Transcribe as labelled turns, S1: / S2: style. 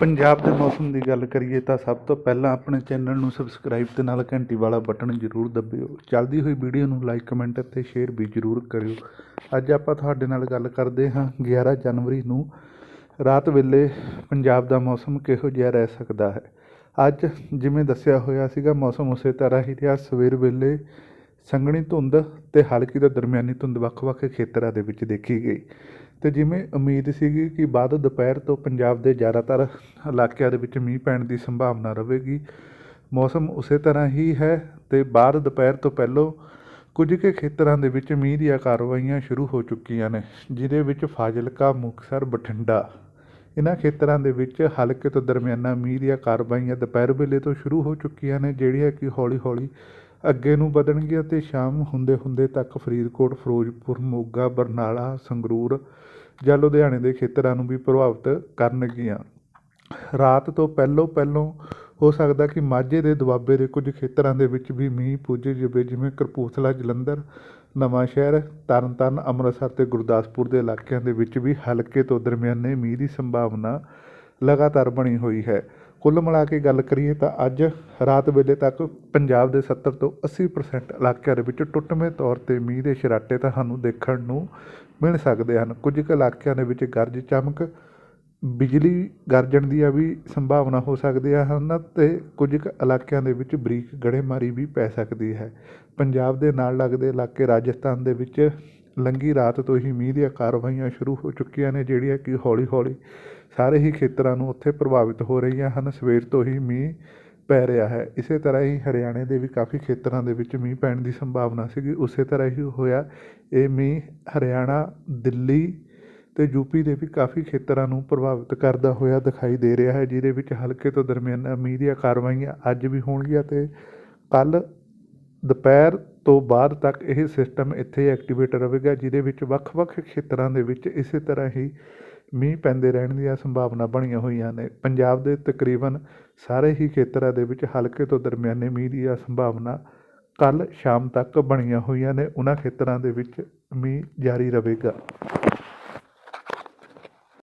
S1: ਪੰਜਾਬ ਦੇ ਮੌਸਮ ਦੀ ਗੱਲ ਕਰੀਏ ਤਾਂ ਸਭ ਤੋਂ ਪਹਿਲਾਂ ਆਪਣੇ ਚੈਨਲ ਨੂੰ ਸਬਸਕ੍ਰਾਈਬ ਤੇ ਨਾਲ ਘੰਟੀ ਵਾਲਾ ਬਟਨ ਜ਼ਰੂਰ ਦਬਿਓ। ਚੱਲਦੀ ਹੋਈ ਵੀਡੀਓ ਨੂੰ ਲਾਈਕ, ਕਮੈਂਟ ਅਤੇ ਸ਼ੇਅਰ ਵੀ ਜ਼ਰੂਰ ਕਰਿਓ। ਅੱਜ ਆਪਾਂ ਤੁਹਾਡੇ ਨਾਲ ਗੱਲ ਕਰਦੇ ਹਾਂ 11 ਜਨਵਰੀ ਨੂੰ। ਰਾਤ ਵੇਲੇ ਪੰਜਾਬ ਦਾ ਮੌਸਮ ਕਿਹੋ ਜਿਹਾ ਰਹਿ ਸਕਦਾ ਹੈ? ਅੱਜ ਜਿਵੇਂ ਦੱਸਿਆ ਹੋਇਆ ਸੀਗਾ, ਮੌਸਮ ਉਸੇ ਤਰ੍ਹਾਂ ਹੀ ਰਿਹਾ। ਸਵੇਰ ਵੇਲੇ ਸੰਘਣੀ ਧੁੰਦ ਤੇ ਹਲਕੀ ਤੋਂ ਦਰਮਿਆਨੀ ਧੁੰਦ ਵੱਖ-ਵੱਖ ਖੇਤਰਾਂ ਦੇ ਵਿੱਚ ਦੇਖੀ ਗਈ। ਤੇ ਜਿਵੇਂ ਉਮੀਦ ਸੀਗੀ ਕਿ ਬਾਅਦ ਦੁਪਹਿਰ ਤੋਂ ਪੰਜਾਬ ਦੇ ਜ਼ਿਆਦਾਤਰ ਇਲਾਕਿਆਂ ਦੇ ਵਿੱਚ ਮੀਂਹ ਪੈਣ ਦੀ ਸੰਭਾਵਨਾ ਰਹੇਗੀ, ਮੌਸਮ ਉਸੇ ਤਰ੍ਹਾਂ ਹੀ ਹੈ ਤੇ ਬਾਅਦ ਦੁਪਹਿਰ ਤੋਂ ਪਹਿਲਾਂ ਕੁਝ ਕੁ ਖੇਤਰਾਂ ਦੇ ਵਿੱਚ ਮੀਂਹ ਦੀਆਂ ਕਾਰਵਾਈਆਂ ਸ਼ੁਰੂ ਹੋ ਚੁੱਕੀਆਂ ਨੇ, ਜਿਹਦੇ ਵਿੱਚ ਫਾਜ਼ਿਲਕਾ, ਮੁਕਤਸਰ, ਬਠਿੰਡਾ। ਇਹਨਾਂ ਖੇਤਰਾਂ ਦੇ ਵਿੱਚ ਹਲਕੇ ਤੋਂ ਦਰਮਿਆਨਾ ਮੀਂਹ ਦੀਆਂ ਕਾਰਵਾਈਆਂ ਦੁਪਹਿਰ ਵੇਲੇ ਤੋਂ ਸ਼ੁਰੂ ਹੋ ਚੁੱਕੀਆਂ ਨੇ, ਜਿਹੜੀਆਂ ਕਿ ਹੌਲੀ-ਹੌਲੀ ਅੱਗੇ ਨੂੰ ਵਧਣਗੀਆਂ ਤੇ ਸ਼ਾਮ ਹੁੰਦੇ ਹੁੰਦੇ ਤੱਕ ਫਰੀਦਕੋਟ, ਫਿਰੋਜ਼ਪੁਰ, ਮੋਗਾ, ਬਰਨਾਲਾ, ਸੰਗਰੂਰ ਜਾਂ ਲੁਧਿਆਣੇ ਦੇ ਖੇਤਰਾਂ ਨੂੰ ਵੀ ਪ੍ਰਭਾਵਿਤ ਕਰਨਗੀਆਂ ਰਾਤ ਤੋਂ ਪਹਿਲੋਂ ਪਹਿਲੋਂ ਹੋ ਸਕਦਾ ਕਿ ਮਾਝੇ ਦੇ ਦੁਆਬੇ ਦੇ ਕੁਝ ਖੇਤਰਾਂ ਦੇ ਵਿੱਚ ਵੀ ਮੀਂਹ ਪੁੱਜ ਜਾਵੇ, ਜਿਵੇਂ ਕਪੂਰਥਲਾ, ਜਲੰਧਰ, ਨਵਾਂ ਸ਼ਹਿਰ, ਤਰਨਤਾਰਨ, ਅੰਮ੍ਰਿਤਸਰ ਤੇ ਗੁਰਦਾਸਪੁਰ ਦੇ ਇਲਾਕਿਆਂ ਦੇ ਵਿੱਚ ਵੀ ਹਲਕੇ ਤੋਂ ਦਰਮਿਆਨੇ ਮੀਂਹ ਦੀ ਸੰਭਾਵਨਾ ਲਗਾਤਾਰ ਬਣੀ ਹੋਈ ਹੈ। ਕੁੱਲ ਮਿਲਾ ਕੇ ਗੱਲ ਕਰੀਏ ਤਾਂ ਅੱਜ ਰਾਤ ਵੇਲੇ ਤੱਕ ਪੰਜਾਬ ਦੇ 70 ਤੋਂ 80% ਇਲਾਕਿਆਂ ਦੇ ਵਿੱਚ ਟੁੱਟਵੇਂ ਤੌਰ ਤੇ ਮੀਂਹ ਦੇ ਛਰਾਟੇ ਤੁਹਾਨੂੰ ਦੇਖਣ ਨੂੰ ਮਿਲ ਸਕਦੇ ਹਨ। ਕੁਝ ਕੁ ਇਲਾਕਿਆਂ ਦੇ ਵਿੱਚ ਗਰਜ ਚਮਕ, ਬਿਜਲੀ ਗਰਜਣ ਦੀਆਂ ਵੀ ਸੰਭਾਵਨਾ ਹੋ ਸਕਦੀਆਂ ਹਨ ਤੇ ਕੁਝ ਕੁ ਇਲਾਕਿਆਂ ਦੇ ਵਿੱਚ ਬਰੀਕ ਗੜੇਮਾਰੀ ਵੀ ਪੈ ਸਕਦੀ ਹੈ। ਪੰਜਾਬ ਦੇ ਨਾਲ ਲੱਗਦੇ ਇਲਾਕੇ ਰਾਜਸਥਾਨ ਦੇ ਵਿੱਚ ਲੰਗੀ ਰਾਤ ਤੋਂ ਹੀ ਮੀਂਹ ਦੀਆਂ ਕਾਰਵਾਈਆਂ ਸ਼ੁਰੂ ਹੋ ਚੁੱਕੀਆਂ ਨੇ, ਜਿਹੜੀਆਂ ਕਿ ਹੌਲੀ ਹੌਲੀ ਸਾਰੇ ਹੀ ਖੇਤਰਾਂ ਨੂੰ ਉੱਥੇ ਪ੍ਰਭਾਵਿਤ ਹੋ ਰਹੀਆਂ ਹਨ। ਸਵੇਰ ਤੋਂ ਹੀ ਮੀਂਹ ਪੈ ਰਿਹਾ ਹੈ। ਇਸੇ ਤਰ੍ਹਾਂ ਹੀ ਹਰਿਆਣੇ ਦੇ ਵੀ ਕਾਫੀ ਖੇਤਰਾਂ ਦੇ ਵਿੱਚ ਮੀਂਹ ਪੈਣ ਦੀ ਸੰਭਾਵਨਾ ਸੀਗੀ। ਉਸੇ ਤਰ੍ਹਾਂ ਹੀ ਹੋਇਆ। ਇਹ ਮੀਂਹ ਹਰਿਆਣਾ, ਦਿੱਲੀ ਤੇ ਯੂਪੀ ਦੇ ਵੀ ਕਾਫੀ ਖੇਤਰਾਂ ਨੂੰ ਪ੍ਰਭਾਵਿਤ ਕਰਦਾ ਹੋਇਆ ਦਿਖਾਈ ਦੇ ਰਿਹਾ ਹੈ, ਜਿਹਦੇ ਵਿੱਚ ਹਲਕੇ ਤੋਂ ਦਰਮਿਆਨਾ ਮੀਂਹ ਦੀਆਂ ਕਾਰਵਾਈਆਂ ਅੱਜ ਵੀ ਹੋਣਗੀਆਂ ਤੇ ਕੱਲ ਦੁਪਹਿਰ ਤੋਂ ਬਾਅਦ ਤੱਕ ਇਹ ਸਿਸਟਮ ਇੱਥੇ ਐਕਟੀਵੇਟ ਰਹੇਗਾ, ਜਿਹਦੇ ਵਿੱਚ ਵੱਖ-ਵੱਖ ਖੇਤਰਾਂ ਦੇ ਵਿੱਚ ਇਸੇ ਤਰ੍ਹਾਂ ਹੀ ਮੀਂਹ ਪੈਂਦੇ ਰਹਿਣ ਦੀਆਂ ਸੰਭਾਵਨਾ ਬਣੀਆਂ ਹੋਈਆਂ ਨੇ। ਪੰਜਾਬ ਦੇ ਤਕਰੀਬਨ ਸਾਰੇ ਹੀ ਖੇਤਰਾਂ ਦੇ ਵਿੱਚ ਹਲਕੇ ਤੋਂ ਦਰਮਿਆਨੇ ਮੀਂਹ ਦੀ ਸੰਭਾਵਨਾ ਕੱਲ ਸ਼ਾਮ ਤੱਕ ਬਣੀਆਂ ਹੋਈਆਂ ਨੇ। ਉਹਨਾਂ ਖੇਤਰਾਂ ਦੇ ਵਿੱਚ ਮੀਂਹ ਜਾਰੀ ਰਹੇਗਾ।